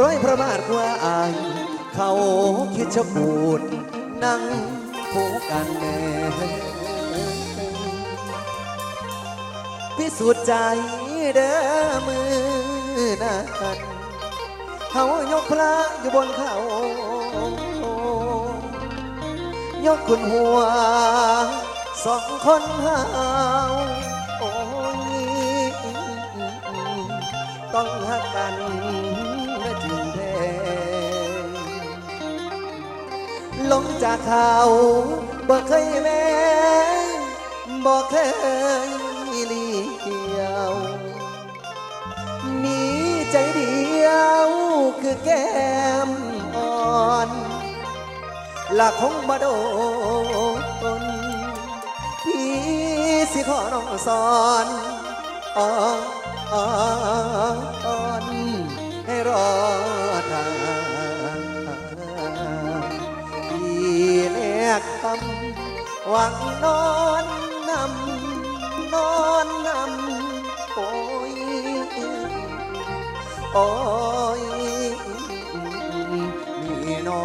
ร้อยพระบาทว่าอาย เขาคิดจะพูด นั่งคู่กันแน่พิสูจน์ใจเด้อมือนั้นเขายกพระอยู่บนเขา ยกคุณหัว สองคนหาวโอ้ยต้องหักกัน จากเขาบ่เคยแม้บ่เคยเลียวมีใจเดียวคือแก้มอ่อนละคงบ่โดนพี่สิขอน้องสอนอ่อนอ่อนให้รอ แลกคำหวังนอนนำนอนนำโอ้ยโอ้ยนี่นอ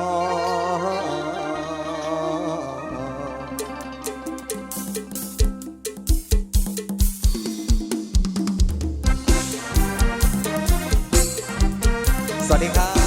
สวัสดีครับ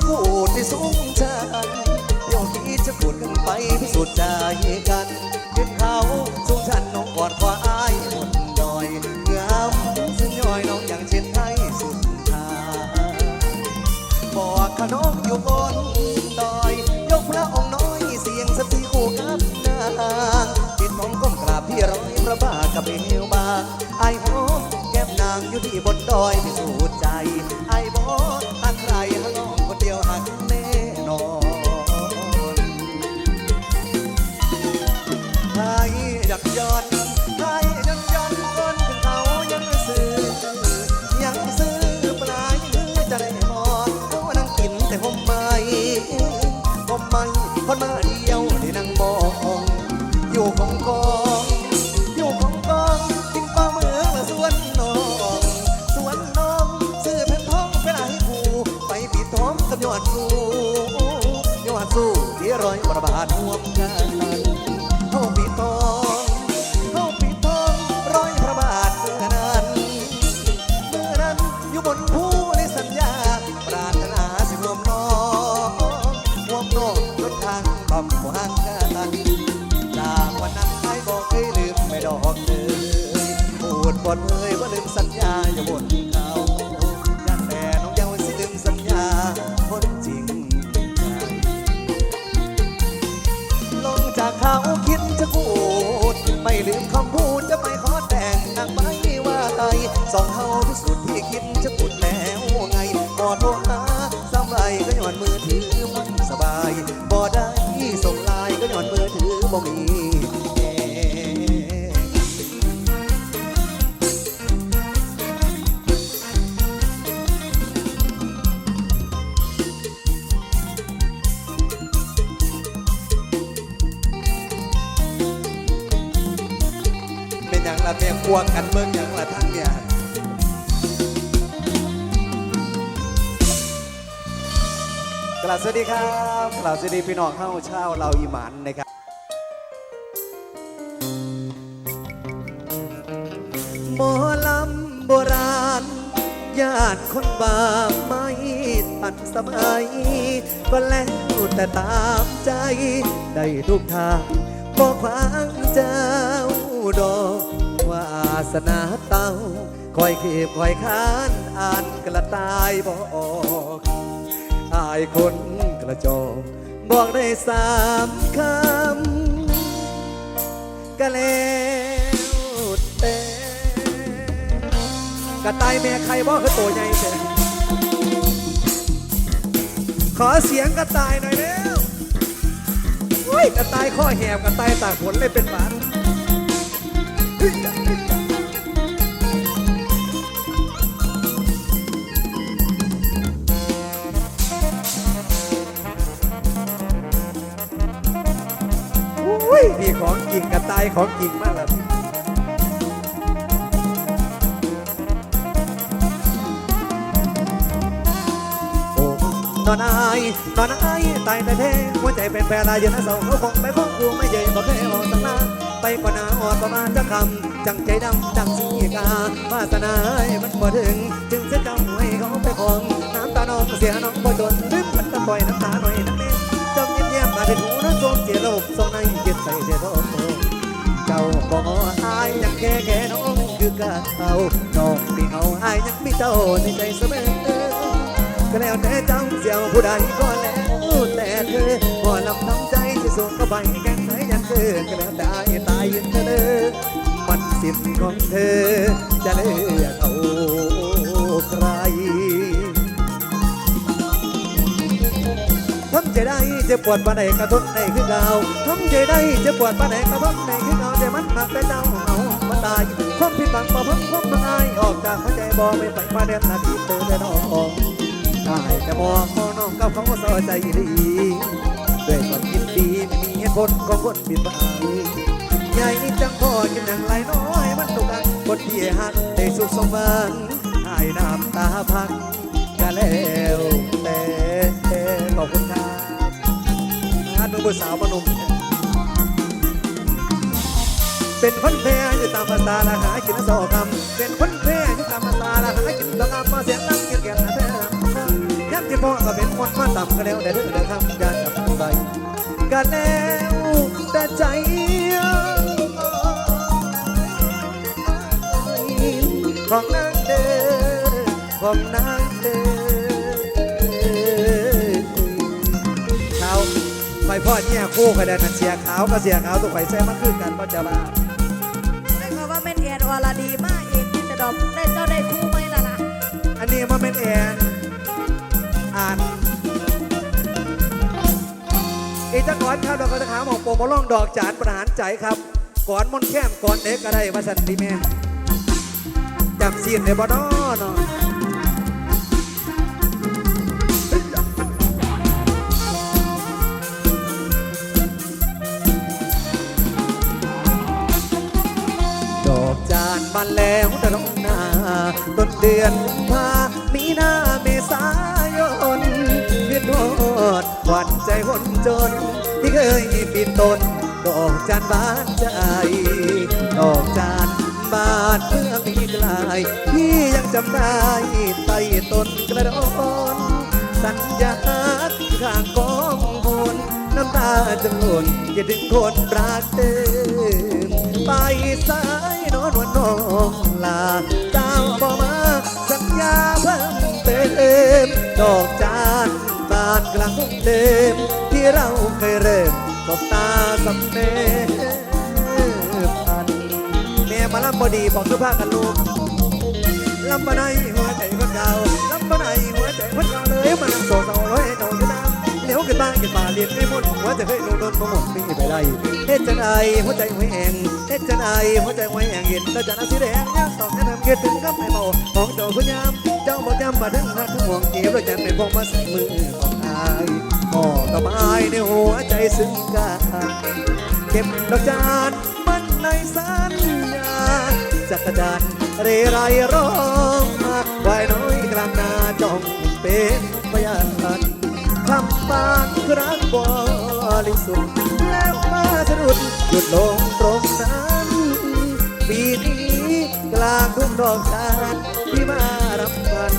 จะกูดที่สูงชันเดี๋ยวนี้จะกูดกันไปพิสูจน์ใจกันขึ้นเขาสูงชันน้องกอดคออายบนดอยงามซึ่งย่อยน้องอย่างเช่นไทยสุดทางบอกขนมอยู่บนดอย ยกพระองค์น้อยเสียงสติคู่กับนางปิดทองก้มกราบที่ร้อยพระบาทกับเอวบางไอ้หอมแก้มนางอยู่ที่บนดอย ทอ สองเฮาที่สุดที่คิดจะพูดแล้วไงพอโทรหาสามใบก็ย้อนมือถือมันสบายบ่ได้ส่งไลน์ก็ย้อนมือถือบ่มีเป็นอย่างละเมียควงกันเบิ่ง สวัสดีครับกล่าวสวัสดีพี่น้องเข้าเช่าเราอีหมันนะครับหมอลำโบราณ ญาติคนบาปไม่ทันสมัย ก็แล้วแต่ตามใจ ได้ทุกทางบอกขวางเจ้าดอกวาสนาเต้าคอยเขีบคอยค้านอ่านกระต่ายบอกอายคน ระจอบอกได้สามคำก็แล้วเต่กระต่ายแม่ใครบอกคือตัวใหญ่แต่ขอเสียงกระต่ายหน่อยเร็วอุ้ยกระต่ายข้อแหบกระต่ายตากฝนเลยเป็นหมาน ริงกระต่ายของจริงมากเลยโอ้นอนอายนอนอายตายแต่แท้หัวใจเป็นแปรลายยืนเสาเขาคงไปคงกูไม่เย่บอกแค่บอกสักลาไปกว่านาออดประมาณจะคำจังใจดำจังสีกาวาสนาให้มันบ่ถึง จึงเสียจำให้เขาไปของ น้ำตาน้องเสียน้องบ่จนลืมมันตะปล่อยน้ำตาหน่อยนักเล่นจำเงียบๆมาเป็นหูน้ำท รงเสียระบบทรงในเย็ดใส่เสียโทษเจ้าบอกอายยังแค่แค่น้องคือเก่าน้องที่เอาอายยังไมีเจ้าในใจเสมอก็แล้วแต่เจ้าเสียวผู้ใดก็แล้วแต่เธอพอลำน้ำใจที่ส่งเข้าไปแก้ไหนยังเธอก็แล้วแต่ตายเธอเลยมันสิทธิ์ของเธอ จะเลือกเอาใครทำใจได้ จะปวดปานใดกระทนในคือเก่าทำใจได้เจะปวดปานใดกระทนในคือเก่าแต่มันมักแต่เจ้าเอามาตายความผิดบังบ่เพิ่งความมันอายออกจากหัวใจบ่ไม่ไปประเด็นนาทีเธอได้น้องตายแต่มองมองน้องกับเขาสอใจดีด้วยความยินดีไม่มีเหตุผลของคนบิดบายใหญ่จังพอกินหนังไหลน้อยมันตุกันคนที่หักได้สุขสมหวังอายน้ำตาพังก็แล้วแต่ขอบคุณครับ งานนุ่มสาวมนุ่มเป็นคนแพ้อยู่ตามภาษาละหากินสอคำเป็นคนแพ้อยู่ตามภาษาละหากินตะลำมาเสียงนั่งเกียนแก่นแท้ยักษ์ที่พ่อก็เป็นคนมาต่ำก็แล้วแต่เรื่องแต่ทำอย่าจับไปกันแล้วแต่ใจของนางเด้อของนางเด้อ ไฟพ่อเนี่ยคู่กันนั่นเสียขาวกับเสียขาวตัวไฟแซ่มาคือกันพ่อจะบ้าได้มาว่าแม่นแอนอรดีมากเองที่จะดอกได้เจ้าได้คู่ไหมล่ะนะอันนี้มาเป็นแอนอ่านอีตะกอนครับเราก็จะหาหมองโปมล่องดอกจานประหารใจครับก่อนมนแค้มก่อนเด็กก็ได้มาสันติแม่จำซีนในบ่นอน จาแล้วตะลงหน้าต้นเดือนกุมภามีนาเมษายนเวียนโอดหวันใจคนจน ที่เคยปีนต้นดอกจานบานใจดอกจานบานเมื่อมีกลายพี่ยังจำได้ใต้ต้นกระโดนสัญญาข้างกองาจะหนอย่าดึงคนรักเดิมไปสายนอนวันนองลาเจ้าบอมาสัญญาเพิ่มเติมดอกจานบานกลางเดิมที่เราเคยเริ่มตบตาสัมเนพันแม่มาลำบอดีบอกคือพากันลูกลำบะไนหัวใจคนเก่าลำบะไนหัวใจคนเก่าเลยมันโศกเศร้าร้อย ลียวขึ้นบ้านขึ้นป่าเรียนไม่หมดหัวใจเคยลงโดนมหมดไมีไปได้เฮ็ดจังไอหัวใจหัวแหงเฮ็ดจังไอหัวใจหัวแหงเห็นแล้วจะน่าสีแดงยังตองแนะนำเกิดถึงกับไอ้เมาของเจ้าคุณยามเจ้าบอกยามมาถึงนักถึงห่วงเก็บแล้วจะไม่พงมาใส่มือของอายพ่อกับอายในหัวใจซึ้งกันเก็บดอกจานมันในสัญญาจักรจันทร์เรไรร้องมาไว้น้อยกลางนาจ้องเป็นพยาน คำปานรักบริสุทธิ์แล้วมาสะดุดหยุดลงตรงนั้นปีนี้กลางทุ่งดอกจานที่มารับกัน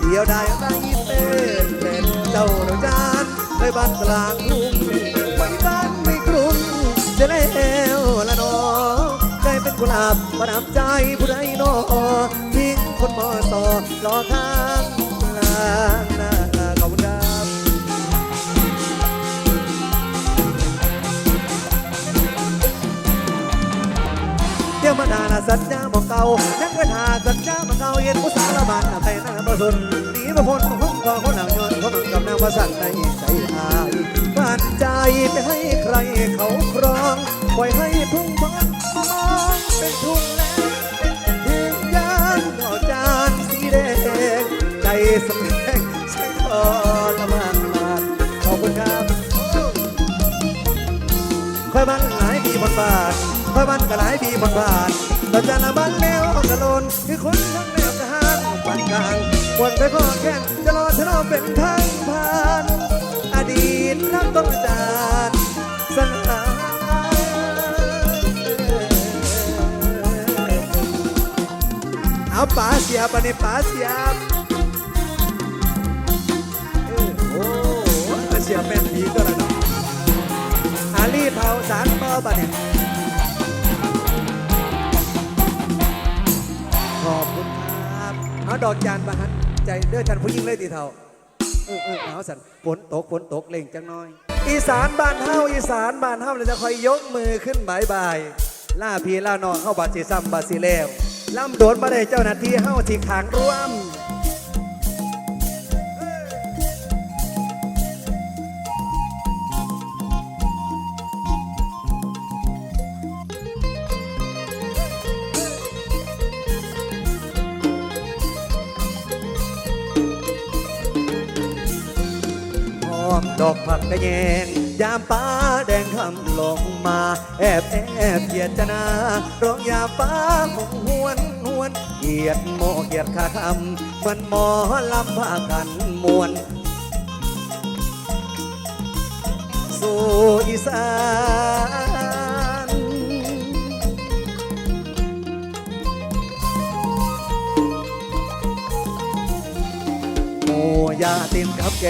เดียวได้ไรเป็นเป็นเจ้าดอกจานไปบ้านกลางทุ่งไปบ้านไม่กรุงจะแล้วละนอได้เป็นกุหลาบประดับใจผู้ใดนอทิ้งคนมอต่อรอข้างลางหน้า เดี๋ยวรมดาละสัญญาบอกเก่ายังเป็นหาสัญญาบอกเก่าเห็นผู้สารบันไปหน้าประสุนหนีมาพ้นคุ้มครองคนหนังยนต์คนหนังกับนางประสันในใจอายบ้านใจไปให้ใครเขาครองปล่อยให้ทุ่งบอนมองเป็นทุ่งแล้วถึงยานดอกจานสีแดงใจสำแดงใช้ทรมานขอบคุณครับค่อยมันหลายปีบนบาทคอยมันายปีบนบาทตอนจะละบันแล้วกระโลนคือคนทั้งแนวกระหางปันกลางควรไปพ่อแค่จะรอชะลอเป็นทางผ่าน อดีตรักต้องจานสลายเอาป๋าเสียบอันนี้ป๋าเสียบเออโอ้เสียบเป็นผีก็แล้วเนาะอาลีเผาสารเบาบะเนี่ย เอาดอกจานประหันใจเด้อท่านผู้หญิงเลยตีเท่าเออเออหนาสันฝนตกฝนตกเล่งจังน้อย อีสานบ้านเฮาอีสานบ้านเฮาเราจะคอยยกมือขึ้นบายบายล่าพี่ล่านองเข้าบาดสีซ้ำบาดสีเลวล่ำโดนมาได้เจ้าหน้าที่เฮาที่ขางร่วม อมดอกผักกระแยง ยามป้าแดงคำลงมา แอบแอบเกียดจนาร้องยามป้าหงหวนหวนเกียดโมเกียดขาคำมือนหมอลำพากันมวนสู่อีสานหมูยาเตินกับแก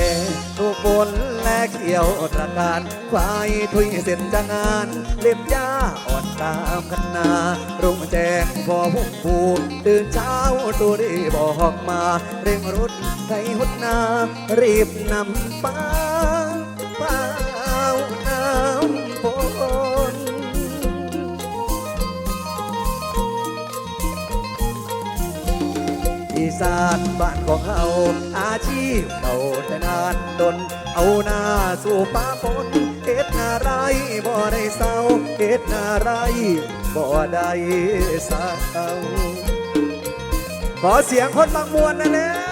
ทุกบนและเขียวตระการควายทุยเส้นจางานเล็บยาอ่อนตามคันนารุ่งแจ้งพอพุ่มพูตื่นเช้าตัวได้บอกมา เร่งรุดไทยหุดนา รีบนำป้าป้าน้ำฝน สานบ้านของเขาอาชีพเขาแต่นานดน เอาหน้าสู่ป้าปนเฮ็ดนาไรบ่ได้เศร้าเฮ็ดนาไรบ่ได้เศร้าขอเสียงคนบางมวลนะแล้ว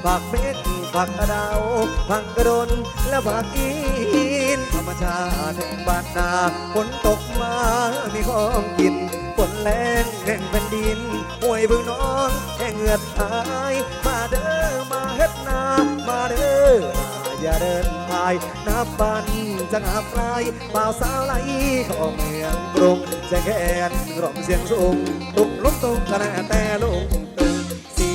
นาฝากเม็ดฝากกระดาวฝากกระดนและฝากอินธรรมชาติแห่งบ้านนาฝนตกมามีของกินฝนแรงแห่งแผ่นดินห้วยบึงน้องแห่งเหงือดหายมาเด้อมาเฮ็ดนามาเด้ออย่าเดินพายนับปันจะงับลายบ่าวสาวไหลข้าเมืองกรุงแสงแขนกล่อมเสียงสูงตุกลุกตุกกระแนแต่ลุง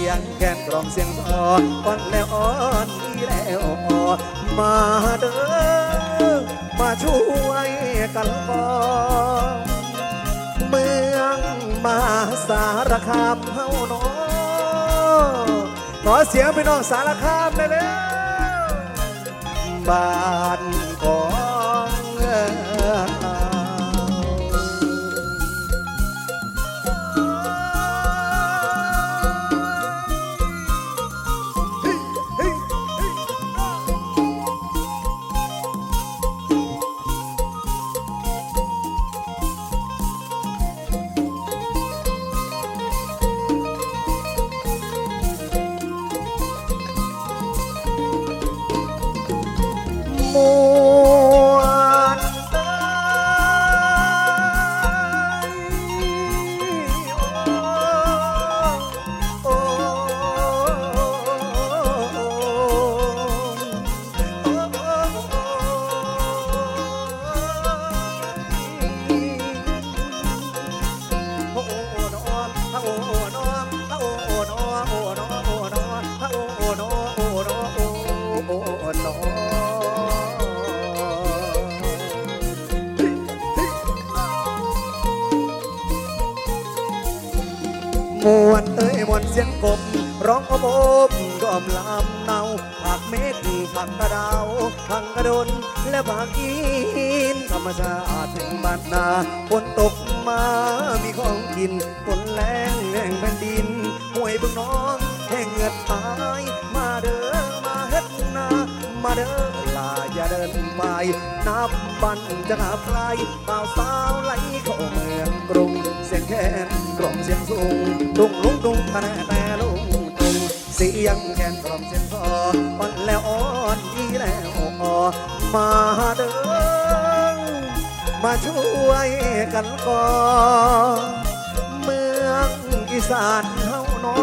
ยงแคนกล่อมเสียงซออ่อนแล้วอ่อนอีแล้วอ่อนมาเด้อมาช่วยกันก่อนเมืองมาสารคามเฮานาะขอเสียงพี่น้องสารคามเลยเลยบ้านขอ มชาติถึงบ้านนาฝนตกมามีของกินฝนแรงแห่งแผ่นดินห้วยบึงน้องแห่งเงือดตายมาเด้อมาเฮ็ดนามาเด้อลาอย่าเดินไปนับบันจะนับไกลบ่าวสาวไหลเข้าเมืองกรุงเสียงแค้นกล่อมเสียงสูงดุงลุงดุงคะแนแต่ลุงตุงเสียงแค้นกล่อมเสียงคออ่อนแล้วอ่อนดีแล้วอ่อมาเด้อ มาช่วยกันก่อนเมืองอีสานเฮาน้อ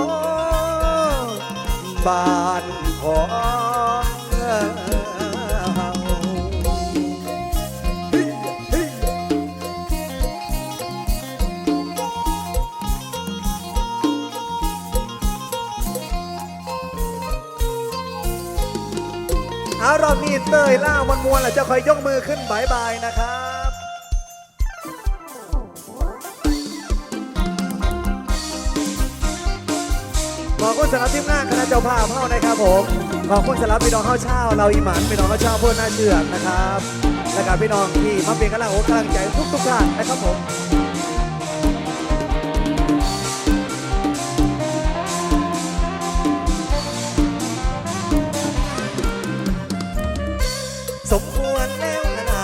บ้านของเฮาเอารอบนี้เต้ยล่ามันมวนๆแล้วจะคอยยกมือขึ้นบายบายนะครับ สำหรับทีมงานคณะเจ้าภาพเฮานะครับผมขอบคุณสำหรับพี่น้องเฮาเช่าเราอีหมันพี่น้องเฮาเช่าพื่อนน่าเชื่อนะครับและกับพี่น้องที่มาเป็นกำลังอกกำลังใจทุกทุกท่านนะครับผมสมควรแล้วนะนา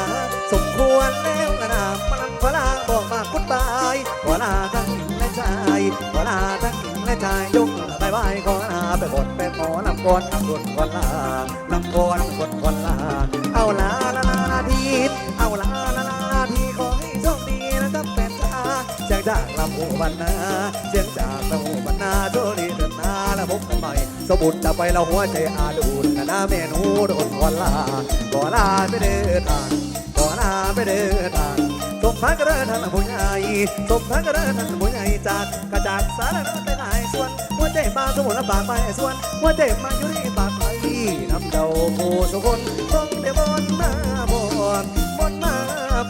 สมควรแล้วนะนาพลังพลางบอกมากุดบายขอลาทั้งหญิงและชายขอลาทั้งหญิงและชายยกายบายขอลาไปบดไปขอลำก่อนลำก่อนก่อนลาลำก่อนก่อนก่อนลาเอาลาลาลาลาทีเอาลาลาลาลาทีขอให้โชคดีนะครับแฟนจ้าเสียงจากลำหูบันนาเสียงจากลำหูบันนาโชคดีเดินหน้าแล้วพบกันใหม่สมบุญจะไปเราหัวใจอาดูนนะนะเมนูโดนก่อนลาก่อลาไปเดินทางก่อลาไปเดินทาง พักกระเดินทางผู้ใหญ่สมพักกระเดินทางผู้ใหญ่จากกระจากสารนันไปหลายส่วนหัวใจมาสมุนปากไปส่วนหัวใจมาอยู่ที่ปากไปน้ำเดาผู้สุคนต้องได้บนมาบอนบนมา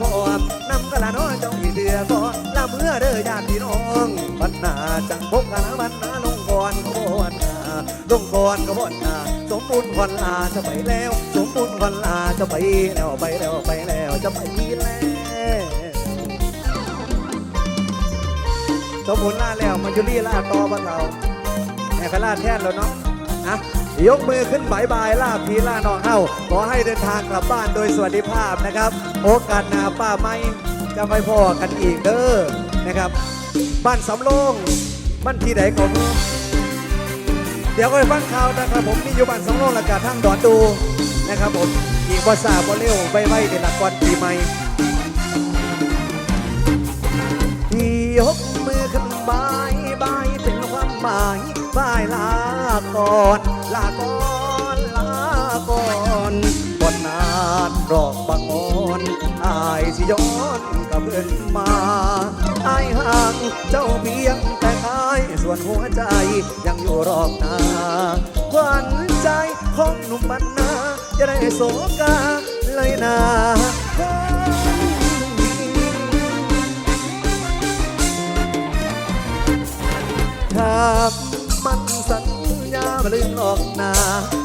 บอนนำกระลาน้อยเจ้าอีเดือก่อนลาเมื่อเด้อญาติพี่น้องบรรณาจังพบกันบรรณาลงก่อนขบวนนาลงก่อนขบวนนาสมบูรณ์วันลาจะไปแล้ว สมบูรณ์วันลาจะไปแล้วไปแล้วไปแล้วจะไปแล้ว สมบูรณ์ล่าแล้วมันยุรีล่าต่อบ้านเราแอบไปล่าแท่นแล้วเนาะอะยกมือขึ้นบายบายล่าพีล่าน้องเอ้าขอให้เดินทางกลับบ้านโดยสวัสดิภาพนะครับ โอกาสหนาป้าไม่จะไม่พอกันอีกเด้อนะครับ บ้านสำโรงบ้านที่ไหนของเดี๋ยวก็ไปฟังข่าวนะครับ ผมนี่อยู่บ้านสำโรงและกาศทั้งดอนดูนะครับผมอีกภาษาบ่เร็วไปไว้ในหลักก่อนปีใหม่ที่ยก ก่อนลาก่อนลาก่อนก่อนนานรอกบางอ่อนอายสิย้อนกับเพื่อนมาอายห่างเจ้าเพียงแต่กายส่วนหัวใจยังอยู่รอบหนาหวานใจของหนุ่มมันนาจะได้โศกาเลยนาคนดีถ้ามันสัญ บ่ลืมหรอกนา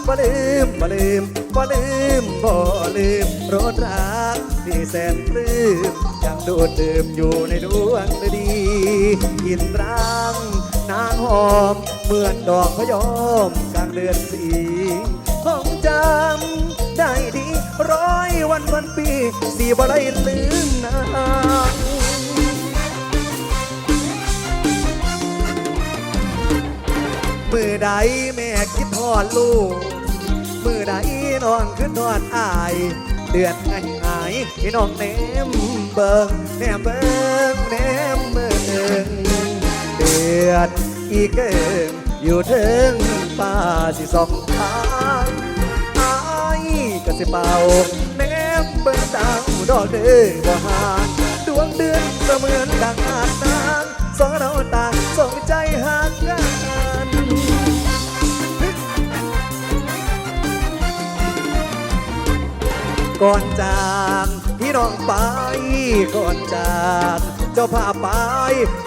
บ่ลืมบ่ลืมบ่ลืมบ่ลืมรสรักที่แสนปลื้มยังดูดดื่มอยู่ในดวงฤดีกินร่างนางหอมเหมือนดอกพยอมกลางเดือนสี่ห้องจำได้ดีร้อยวันพันปีสีบ่ได้ลืมนาง มือใดแม่คิดทอดลูก มือใดน้องขึ้นทอดอาย เดือนไงไงพี่น้องเนมเบิงแนมเบิงแนมเบิงเดือดอีกเกิงอยู่ถึงป่าสิสองทางอายก็สิเป่าแนมเบิงดาวดอกเดือบ่หานดวงเดือนเสมือนดังอาจนางสองเราต่างส่งใจหากัน ก่อนจากพี่น้องไปก่อนจาก เจ้าพาไป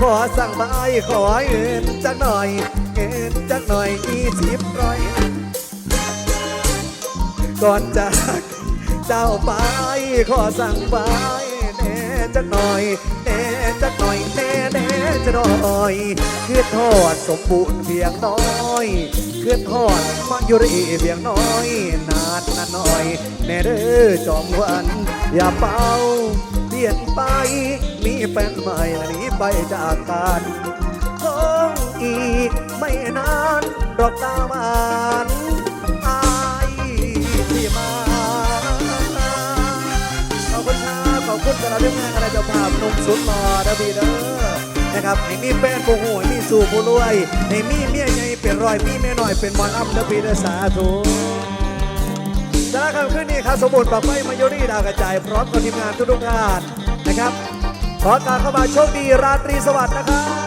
ขอสั่งไปขอเงินจักหน่อยเงินจักหน่อยอีสิบร้อยก่อนจาก เจ้าไป ขอสั่งไปแน่จักหน่อย จักหน่อยแน่แน่จะหน่อยคือทอดสมบูรณ์เพียงน้อยคือทอดมายุรีเพียงน้อยนานนานหน่อย แน่เด้อจอมวันอย่าเป่าเปลี่ยนไปมีแฟนใหม่และหนีไปจากกันคงอีกไม่นานดอกตาหวาน เรื่องงานอะไรจะภาพหนุ่มสุดหล่อนะพี่เด้อนะครับให้มีแฟนผู้หูให้มีสู่ผู้รวยให้มีเมียใหญ่เป็นรอยมีเมียน้อยเป็นมอนอัพนะพี่เด้อสาธุสาระคำขึ้นนี่ครับสมบูรณ์ปากไฟมายุรีดาวกระจายพร้อมกับทีมงานทุกๆท่านนะครับขอการเข้ามาโชคดีราตรีสวัสดิ์นะครับ